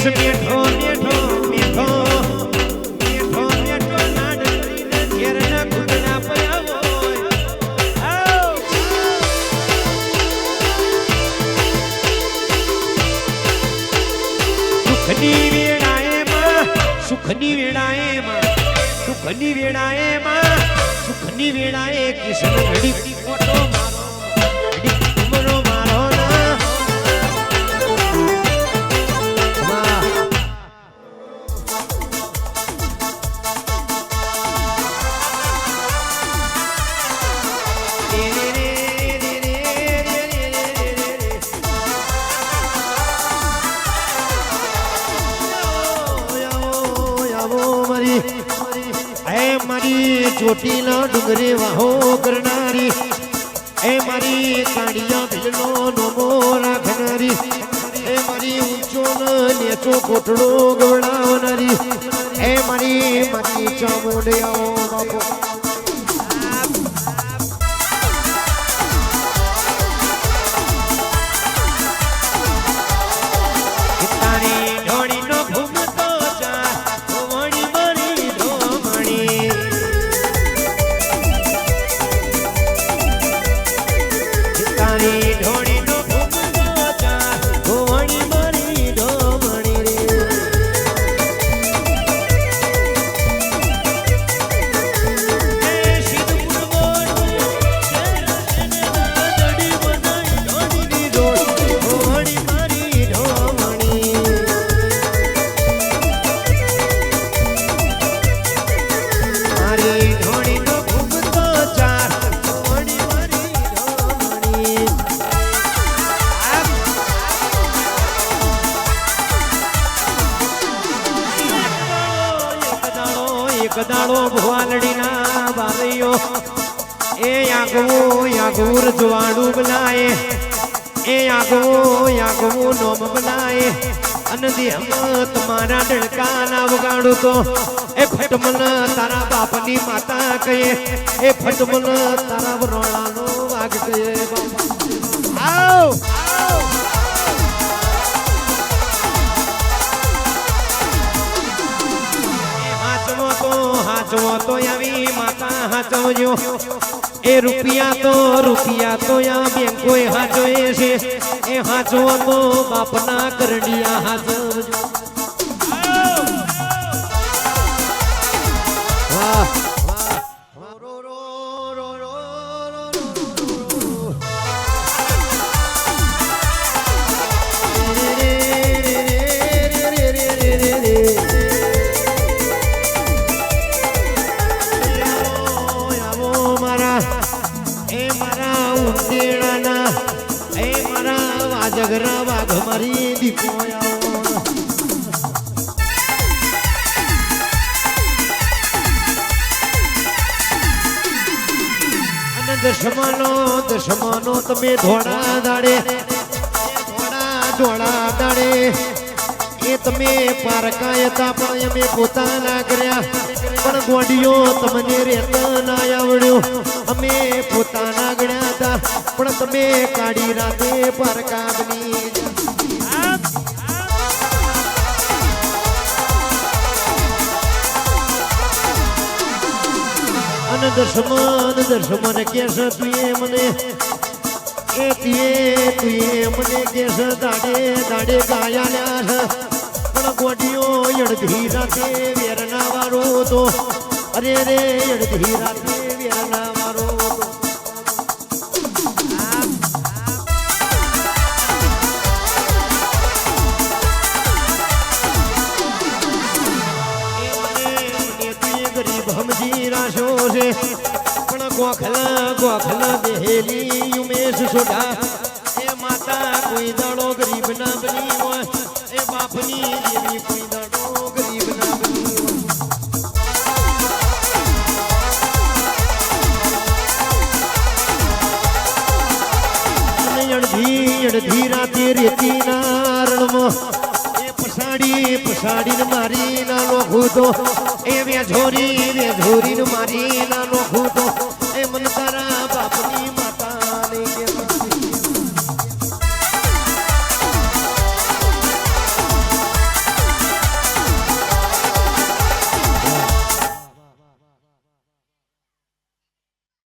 દેશ બેઠો બેઠો બેઠો. બેઠો બેઠો નાડ કરીને ઘેરના ઘૂંટણા પર આવો. સુખની વેળાએ માં, સુખની વેળાએ માં, સુખની વેળાએ માં, સુખની વેળાએ કિશન ઘડી. ચોટીલા ડુંગરે વાહો કરનારી, એ મારી કાળિયા ભીલનો નોમો રાખનારી, એ મારી ઊંચો નેચો કોટડો ગવડાવનારી, એ મારી મારી ચામુંડિયાઓ બાપો. એક દાડો ભુવાલડીના બારૈયો. એ આગવું આગવું રજવાડું બનાય એ આગવું આગવું નોમ બનાય અને દેહમ તમારા ડણકા ના વગાડું તો. એ ફટમલ તારા બાપની માતા કહે એ ફટમલ તારા વરોળાનો વાઘ કહે હાચવો તો આવી માતા હાચવજો એ રૂપિયા તો રૂપિયા તો આ બેંકો હાચવે છે. એ હાચવો તો બાપના કરડિયા હાચવજો વાજગરા વાઘ મારી દીપોયા દશમાનો દશમાનો તમે ધોળા દાડે. ધોળા ધોળા દાડે. એ તમે પારકાય હતા પણ અમે પોતાના કર્યા. પણ ગોડીઓ તમને રેતા ના આવડ્યો. અમે પોતાના પણ તમે કાઢી રાતે પર બની અને દર્શમન દર્શમન કેસ તુએ મને, એ તુએ તુએ મને કેસ દાડે દાડે ગાયા પણ ગોડીઓ અડધી રાતે વેરના વારો તો, અરે રે અડધી રાતે વેરના વાળો રાશો છે પણ ગોખલા ગોખલા દેહેલી ઉમેશ સોઢા. એ માતા કોઈ દાડો ગરીબ ના બની હોય. એ બાપની દેવી કોઈ દાડો ગરીબ ના બની હોય. અડધી અડધી રાતે ના રણમાં. એ મારી ના લોખું એ વેઝોરી વેઝોરીને મારી ના લોખું